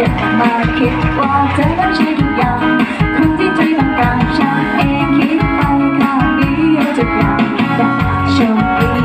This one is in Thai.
อย่ามาคิดว่าเธอใช่ทุกอย่างคนที่ใจต้งการฉันเองคิดไปข้างนี้ทุอย่างแต่โชค